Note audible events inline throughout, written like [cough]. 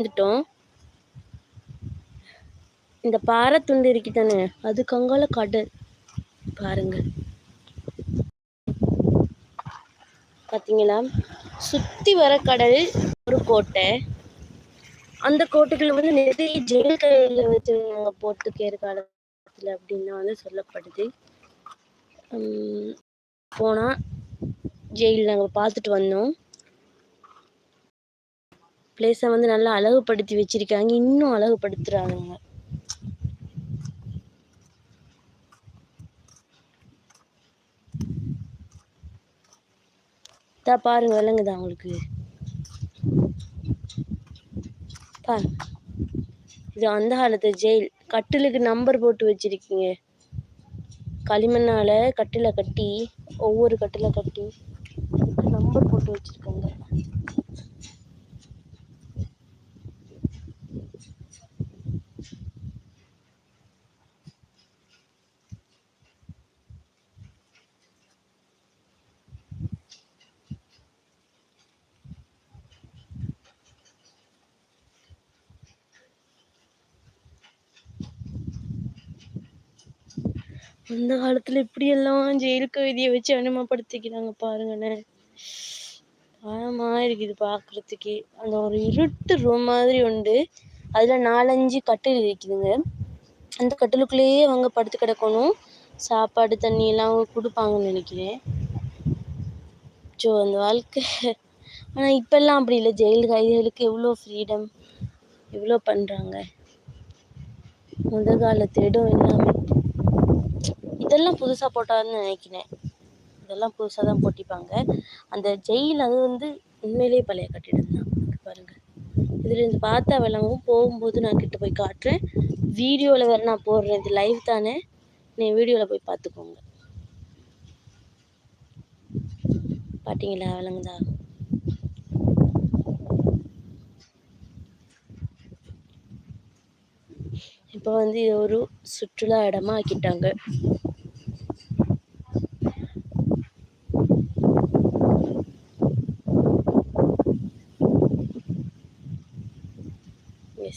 வந்துட்டோம் இந்த பாறை துண்டு இருக்கு தானே அது கங்கால கடல் பாருங்க பார்த்தீங்களா சுற்றி வர கடல் ஒரு கோட்டை. அந்த கோட்டைகள் வந்து நிறைய ஜெயில் கையில் வச்சுருந்தாங்க போர்த்துக்கேயர் காலத்தில் அப்படின்னு வந்து சொல்லப்படுது. போனால் ஜெயில் நாங்கள் பார்த்துட்டு வந்தோம். பிளேஸை வந்து நல்லா அழகுபடுத்தி வச்சுருக்காங்க. இன்னும் அழகுபடுத்துறாங்க. தா பாருங்க விளங்குதா உங்களுக்கு? பாருங்க இது அந்த காலத்து ஜெயில். கட்டிலுக்கு நம்பர் போட்டு வச்சிருக்கீங்க. களிமண்ணால கட்டில கட்டி ஒவ்வொரு கட்டில கட்டி நம்பர் போட்டு வச்சிருக்காங்க. அந்த காலத்துல இப்படியெல்லாம் ஜெயில் கைதியை வச்சு அனுமப்படுத்திக்கிறாங்க பாருங்கண்ணே. பயமா இருக்குது பார்க்கறதுக்கே அந்த ஒரு இருட்டு ரூம் மாதிரி உண்டு. அதுல நாலஞ்சு கட்டில் இருக்குதுங்க. அந்த கட்டிலுக்குள்ளேயே அவங்க படுத்து கிடக்கணும். சாப்பாடு தண்ணி எல்லாம் கொடுப்பாங்கன்னு நினைக்கிறேன். ஸோ அந்த வாழ்க்கை. ஆனால் இப்போல்லாம் அப்படி இல்லை. ஜெயில் கைதிகளுக்கு எவ்வளோ ஃப்ரீடம் எவ்வளோ பண்ணுறாங்க முதல் காலத்து இடம் எல்லாமே. இதெல்லாம் புதுசாக போட்டான்னு நினைக்கிறேன். இதெல்லாம் புதுசாக தான் போட்டிப்பாங்க அந்த ஜெயில் அது வந்து உண்மையிலேயே பழைய கட்டிடம் தான். பாருங்கள் இதுலேருந்து இருந்து பார்த்தா போகும்போது நான் கிட்ட போய் காட்டுறேன். வீடியோவில் வேறு நான் போடுறேன். இது லைவ் தானே? நீ வீடியோவில் போய் பார்த்துக்கோங்க. பார்த்தீங்களா விளங்குதா இப்போ வந்து இது ஒரு சுற்றுலா இடமா ஆக்கிட்டாங்க.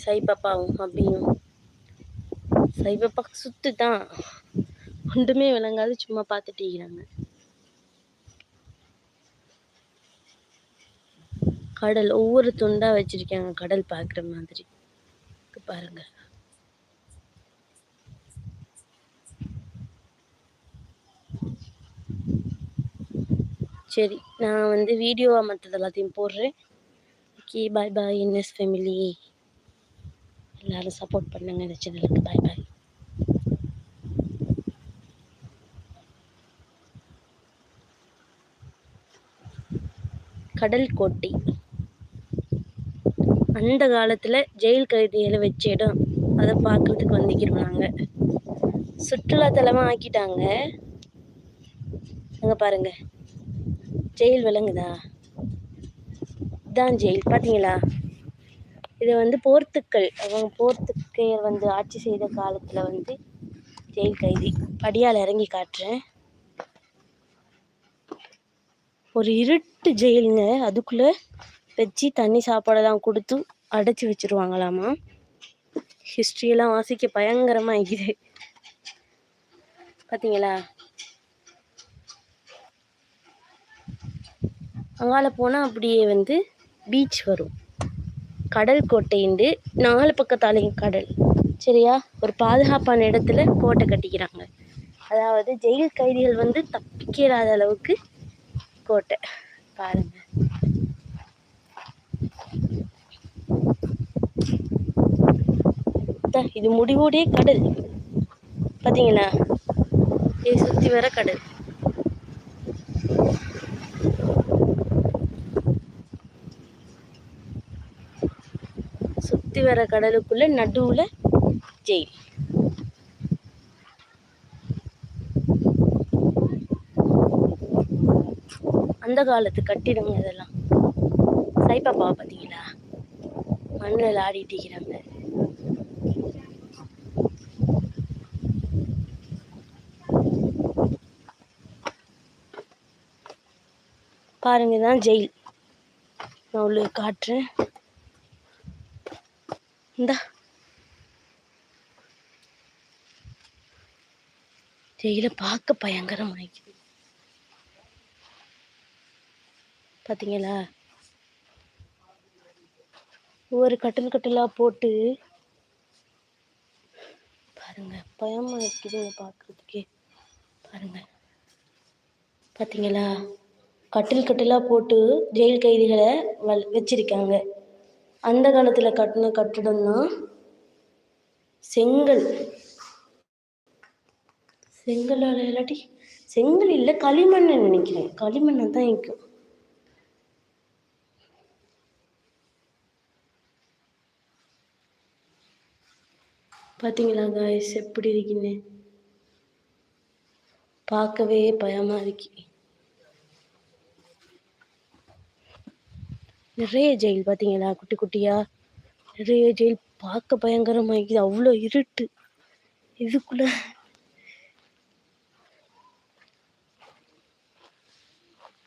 சைபாப்பாவும் அப்படியும் சைபாப்பா சுத்து தான் ஒன்றுமே விளங்காது சும்மா பார்த்துட்டு இருக்கிறாங்க. கடல் ஒவ்வொரு துண்டா வச்சிருக்காங்க கடல் பார்க்குற மாதிரி. பாருங்க. சரி நான் வந்து வீடியோவாக மற்றது எல்லாத்தையும் போடுறேன். Okay bye bye NS family எல்லோரும் சப்போர்ட் பண்ணுங்க இந்த சேனலுக்கு பாய் பாய் கடல் கோட்டை. அந்த காலத்தில் ஜெயில் கைதிகளை வச்ச இடம். அதை பார்க்குறதுக்கு வந்துக்கிறோம் நாங்கள் சுற்றுலாத்தலமாக ஆக்கிட்டாங்க. அங்கே பாருங்கள் ஜெயில் விளங்குதா இதான் ஜெயில் பார்த்தீங்களா இது வந்து போர்த்துக்கள் அவங்க போர்த்துக்கையர் வந்து ஆட்சி செய்த காலத்தில் வந்து ஜெயில் கைதி. படியால் இறங்கி காட்டுறேன். ஒரு இருட்டு ஜெயிலுங்க. அதுக்குள்ளே வச்சு தண்ணி சாப்பாடெல்லாம் கொடுத்து அடைச்சி வச்சுருவாங்களாமா? ஹிஸ்ட்ரியெல்லாம் வாசிக்க பயங்கரமாக இருக்குது பார்த்தீங்களா அங்கால போனால் அப்படியே வந்து பீச் வரும். கடல் கோட்டைண்டு நாலு பக்கத்தாலையும் கடல். சரியா? ஒரு பாதுகாப்பான இடத்துல கோட்டை கட்டிக்கிறாங்க. அதாவது ஜெயில் கைதிகள் வந்து தப்பிக்கிறாத அளவுக்கு கோட்டை. பாருங்க. இது முடிவோடைய கடல். பார்த்தீங்களா இது சுற்றி வர கடல். சுற்றி வர கடலுக்குள்ளே நடுவில் ஜெயில். அந்த காலத்து கட்டிடங்க இதெல்லாம். சைப்பாப்பா பார்த்தீங்களா மண்ணில் ஆடிட்டு இருக்கிறாங்க. பாருங்க தான் ஜெயில். நான் உள்ள காட்டுறேன். இந்தா. ஜெயில பார்க்க பயங்கரமாயிக்குது பார்த்தீங்களா ஒவ்வொரு கட்டில் கட்டிலாக போட்டு. பாருங்க பயமா இருக்குதுங்க பார்க்குறதுக்கே பாருங்க. பார்த்தீங்களா கட்டில் கட்டிலாக போட்டு ஜெயில் கைதிகளை வச்சிருக்காங்க. அந்த காலத்தில் கட்டின கட்டிடம் தான் செங்கல். செங்கலால் இல்லாட்டி செங்கல் இல்லை களிமண்ணை நினைக்கிறேன். களிமண்ணை தான் இருக்கும் பார்த்தீங்களா காய்ஸ் எப்படி இருக்குன்னு பார்க்கவே பயமாக இருக்கு. நிறைய ஜெயில் பார்த்தீங்களா? குட்டி குட்டியா? நிறைய ஜெயில் பார்க்க பயங்கரமா இருக்குது. அவ்வளோ இருட்டு. இதுக்குள்ள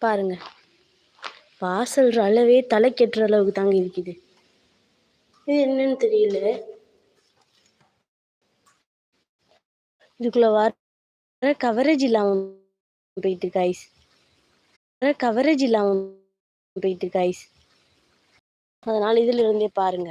பாருங்க. வாசல் அளவே தலை கெட்டுற அளவுக்கு தாங்க இருக்குது. இது என்னன்னு தெரியல. இதுக்குள்ள வர கவரேஜ் இல்லாம போயிட்டு காய்ஸ் கவரேஜ் இல்லாம போயிட்டு காய்ஸ் அதனால இதிலிருந்தே பாருங்க.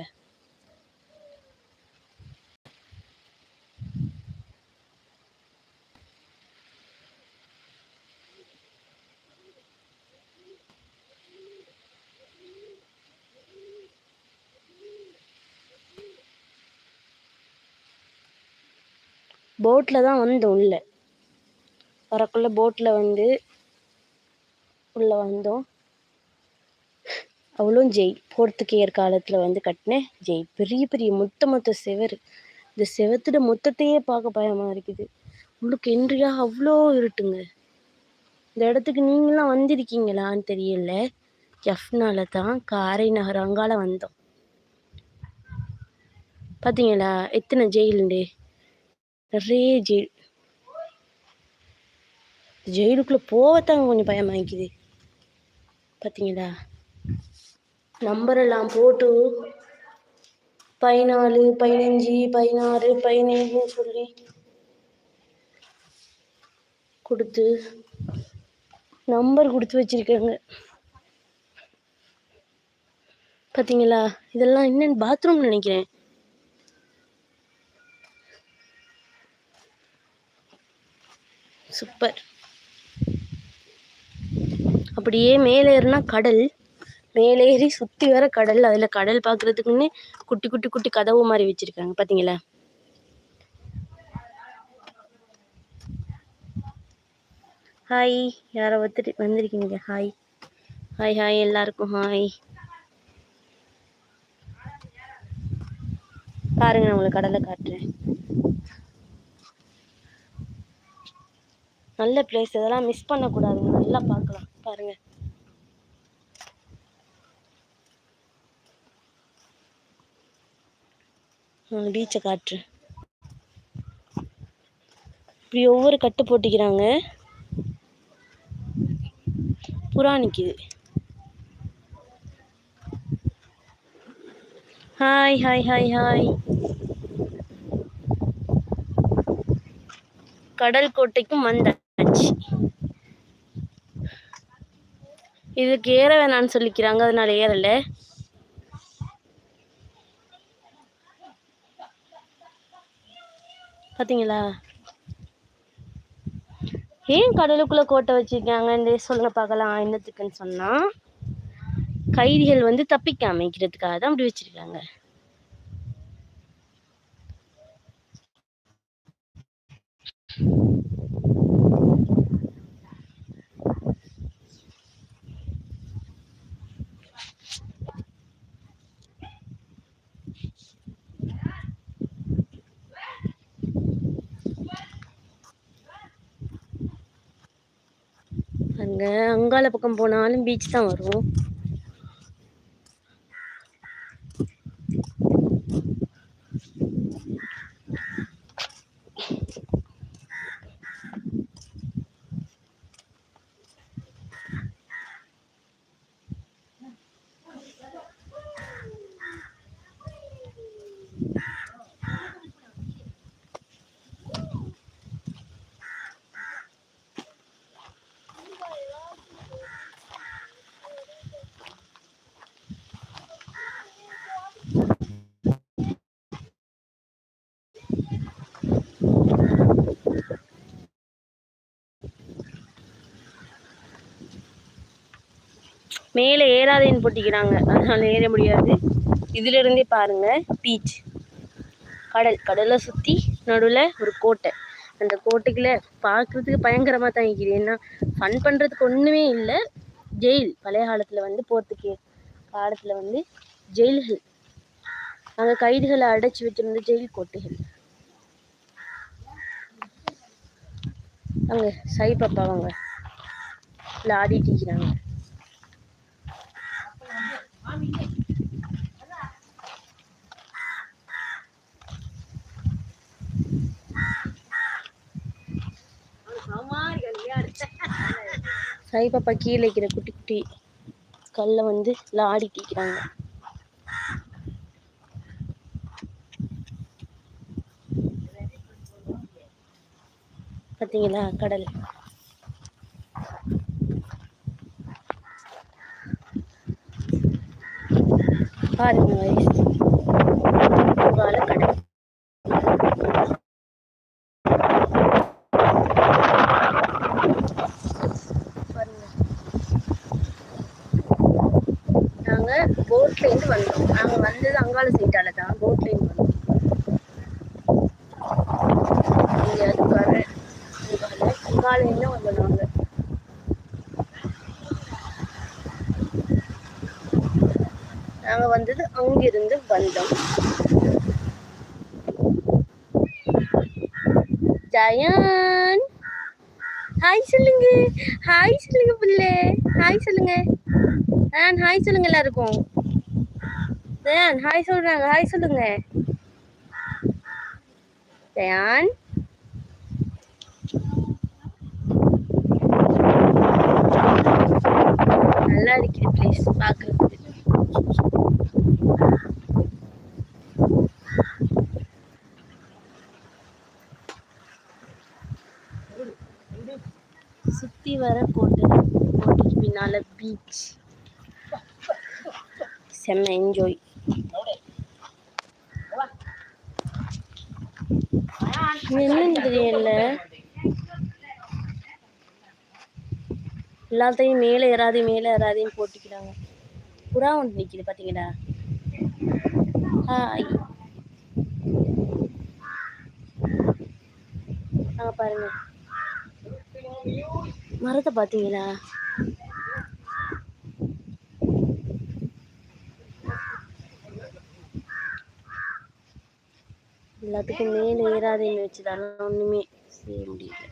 போட்டில் தான் வந்தோம் உள்ள. வரக்குள்ளே போட்டில் வந்து உள்ளே வந்தோம். அவளும் ஜெய். போர்த்துக்கேயர் காலத்தில் வந்து கட்டின ஜெய். பெரிய பெரிய மொத்த மொத்த செவர். இந்த செவத்துல மொத்தத்தையே பார்க்க பயமாக இருக்குது. உங்களுக்கு என்றியா அவ்வளோ இருட்டுங்க. இந்த இடத்துக்கு நீங்களாம் வந்திருக்கீங்களான்னு தெரியல. எஃப்னால தான் காரை நகர் அங்கால வந்தோம். பார்த்தீங்களா எத்தனை ஜெயிலுண்டு? நிறைய ஜெயில். ஜெயிலுக்குள்ளே போகத்தாங்க கொஞ்சம் பயமாக்குது பார்த்தீங்களா நம்பரெல்லாம் போட்டு பதினாலு பதினஞ்சு பதினாறு பதினேழுன்னு சொல்லி கொடுத்து நம்பர் கொடுத்து வச்சிருக்காங்க. பார்த்தீங்களா இதெல்லாம் என்னன்னு பாத்ரூம் நினைக்கிறேன். சூப்பர் அப்படியே மேலே ஏறினா கடல். மேலே ஏறி சுற்றி வர கடல் அதில் கடல் பார்க்குறதுக்குன்னு குட்டி குட்டி குட்டி கதவு மாதிரி வச்சுருக்காங்க. பார்த்தீங்களா ஹாய் யாரோ ஒருத்தர் வந்திருக்கீங்க? ஹாய் ஹாய் ஹாய் எல்லாருக்கும் ஹாய் பாருங்க நான் உங்களுக்கு கடலை காட்டுறேன். நல்ல பிளேஸ் இதெல்லாம் மிஸ் பண்ணக்கூடாதுங்க. நல்லா பார்க்கலாம். பாருங்கள் பீச்சை காட்டுறேன் இப்படி ஒவ்வொரு கட்டு போட்டிக்கிறாங்க. புறா நிற்கிது ஹாய் ஹாய் ஹாய் ஹாய் கடல் கோட்டைக்கும் வந்தாச்சு. இதுக்கு ஏற வேணான்னு சொல்லிக்கிறாங்க அதனால ஏறல. பார்த்தீங்களா ஏன் கடலுக்குள்ள கோட்டை வச்சிருக்காங்கன்னு சொல்லுங்க பார்க்கலாம். என்னத்துக்குன்னு சொன்னா கைதிகள் வந்து தப்பிக்க அமைக்கிறதுக்காக தான் அப்படி வச்சிருக்காங்க. அங்க பக்கம் போனாலும் பீச் தான் வரும். மேலே ஏறாதேன்னு போட்டிக்கிறாங்க அதனால் ஏற முடியாது. இதிலிருந்தே பாருங்கள் பீச். கடல். கடலை சுற்றி நடுவில் ஒரு கோட்டை. அந்த கோட்டைக்குள்ள பார்க்குறதுக்கு பயங்கரமாக தான் இருக்குது. ஏன்னா ஃபன் பண்ணுறதுக்கு ஒன்றுமே இல்லை. ஜெயில் பழைய காலத்தில் வந்து போர்த்துக்கு காலத்தில் வந்து ஜெயில்கள் அங்கே கைதுகளை அடைச்சி வச்சிருந்த ஜெயில் கோட்டைகள். அங்கே சை பாப்பாவங்க இல்லை ஆடிட்டு இருக்கிறாங்க சாய் பாப்பா கீழே இருக்கிற குட்டி குட்டி கல்லை வந்து லாடி தீக்கிறாங்க. பார்த்தீங்களா கடல். பாருங்க guys. புகால பாருங்க நாங்க போட்ல இருந்து வந்தோம் நாங்க வந்தது அங்காள சைட்டால தான் போட்ல இருந்து வந்தோம் இங்க அது கரை இங்கால இங்கால இருந்து வந்தோம் நாங்க நாங்க வந்தது பந்தம் ஜயான். ஹாய் சொல்லுங்க. ஹாய் சொல்லுங்க பிள்ளை. ஹாய் சொல்லுங்க. ஜயான் ஹாய் சொல்லுங்க எல்லாருக்கும். ஜயான் ஹாய் சொல்றாங்க. ஹாய் சொல்லுங்க. ஜயான் நல்லா இருக்குது பிளேஸ் பார்க்கறதுக்கு சுத்தி வர கோட்டை கோட்டைக்கு பின்னால பீச் செம்ம என்ஜாய் என்னன்னு தெரியல எல்லாத்தையும் மேலே ஏறாது மேலே ஏறாதையும் போட்டுக்கிறாங்க. புறா ஒன்று நிற்கிது பார்த்தீங்களா ஹாய். பாருங்க. மரத்தை பார்த்தீங்களா எல்லாத்துக்கும் மேலே ஏறாதேன்னு வச்சுதானா ஒன்றுமே செய்ய முடியல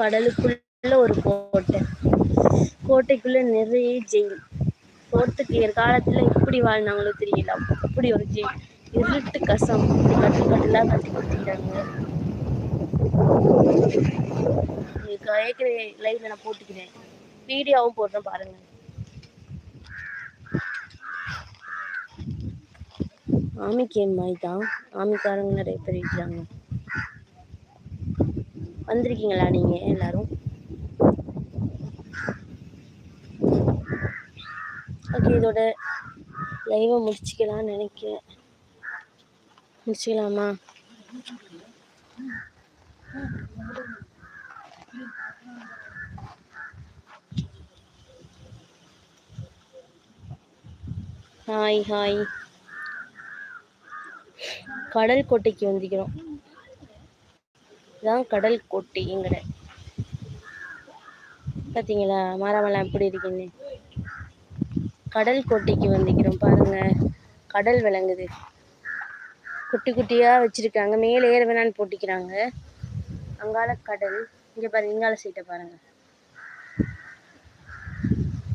கடலுக்குள்ள ஒரு கோட்டை. கோட்டைக்குள்ள நிறைய ஜெயில். போர்த்துக்கு காலத்துல எப்படி வாழ்ந்தாங்களோ தெரியல. அப்படி ஒரு ஜெயில். இருட்டு கசம். இப்படி கட்டு கட்டுலா கட்டி கொடுத்துட்டாங்க. உங்களுக்கு லைவ்ல நான் போட்டுக்கிறேன். வீடியோவும் போடுறேன் பாருங்க. ஆமிக்கு என் மாதிரி தான். ஆமிக்காரங்க நிறைய பேர் இருக்கிறாங்க. வந்திருக்கீங்களா நீங்கள் எல்லாரும்? ஓகே இதோட லைவை முடிச்சுக்கலாம்னு நினைக்கிறேன். முடிச்சுக்கலாமா? ஹாய் ஹாய் கடல் கோட்டைக்கு வந்திக்கிறோம் இதுதான் கடல் கோட்டைங்கிற பார்த்தீங்களா மரமெல்லாம் எப்படி இருக்குன்னு. கடல் கோட்டைக்கு வந்திருக்கிறோம் பாருங்க. கடல் விளங்குது. குட்டி குட்டியா வச்சிருக்காங்க. மேலே ஏற வேணான்னு போட்டிக்கிறாங்க அங்கால கடல். இங்க பாருங்க இங்கால சீட்டை பாருங்க.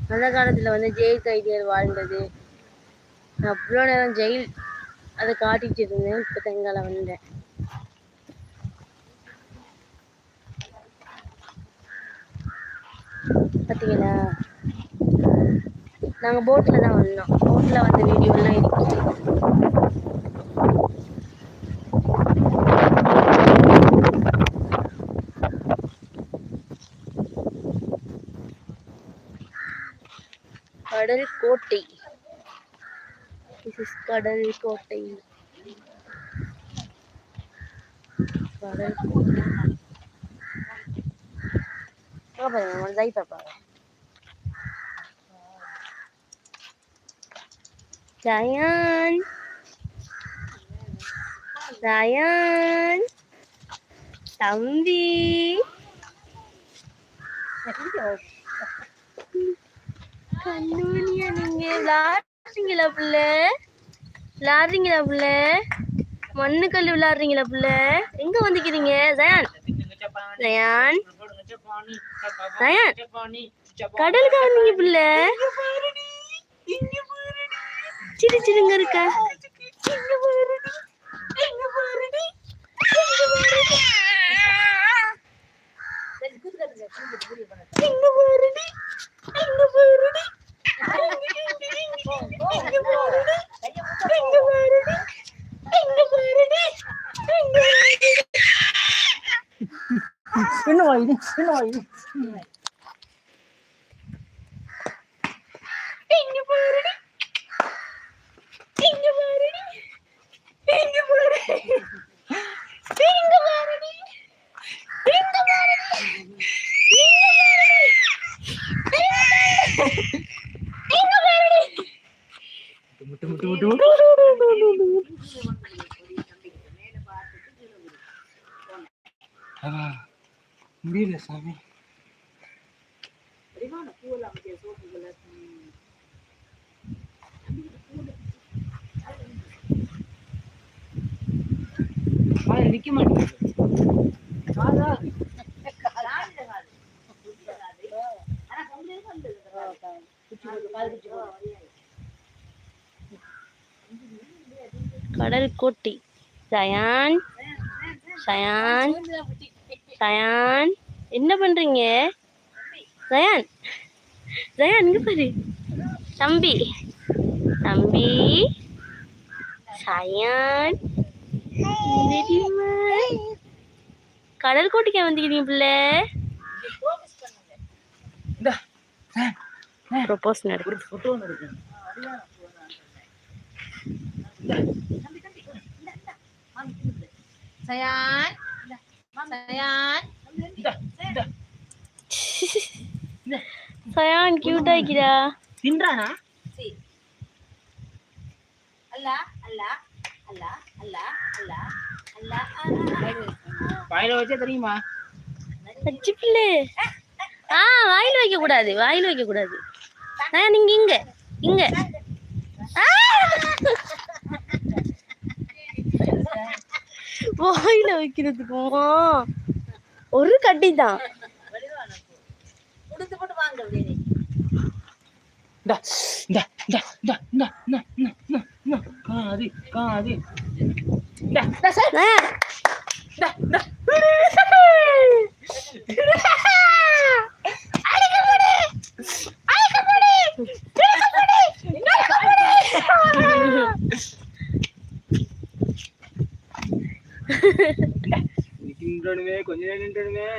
அந்த காலத்துல வந்து ஜெயில் கைதிகள் வாழ்ந்தது. நான் அவ்வளோ நேரம் ஜெயில் அதை காட்டிட்டு இருந்தேன். இப்போ தெங்கால வந்தேன். பார்த்தீங்களா நாங்கள் போட்டில் தான் வந்தோம். போட்டில் வந்த வீடியோலாம் இருக்கு கடல் கோட்டை. கடல் கோட்டை. கடல் கோட்டை. பாருங்க ஒரு தை பாப்பாங்க Ryan Ryan தம்பி கண்ணுமணியா நீங்க விளாடுறீங்களா புள்ள? விளாடுறீங்களா புள்ள? மண்ணு கல் விளாடுறீங்களா புள்ள? எங்க வந்துக்கிறீங்க? ஜயான் ஜயான் ஜயான் கடலுக்கு வந்தீங்க புள்ள சிறு சிறுங்க இருக்கா இங்க பாருடி இங்க பாருடி. ดิพี่หน่อยดิ ഇങ്ങ് പോരടി ഇങ്ങ് പോരടി ഇങ്ങ് പോരടി ഇങ്ങ് പോരടി ഇങ്ങ് പോരടി ഇങ്ങ് പോരടി முடியல சாமி நிக்க மாட்டேங்குது. கடல் கோட்டை சயான் சயான் சயான் என்ன பண்றீங்க? சயான் சயான் இங்க பாரு. தம்பி தம்பி சயான்? கடல் கோட்டைக்கு வந்துக்கிறீங்க பிள்ளை? ப்ரொபோஸ் நடக்கு ஒரு சயான் sayang cute ஆகிடா தின்றானா அல்ல அல்லா அல்ல அல்ல அல்ல அல்ல வாயில தெரியுமா பச்சை பிள்ளை ஆ வாயில் வைக்க கூடாது வாயில் வைக்க கூடாது நீங்க இங்க. இங்க. வாயில வைக்கிறதுக்குமா ஒரு கட்டி தான் உடுத்து போட்டு [laughs] తింటాడుమే కొంచెం తింటాడుమే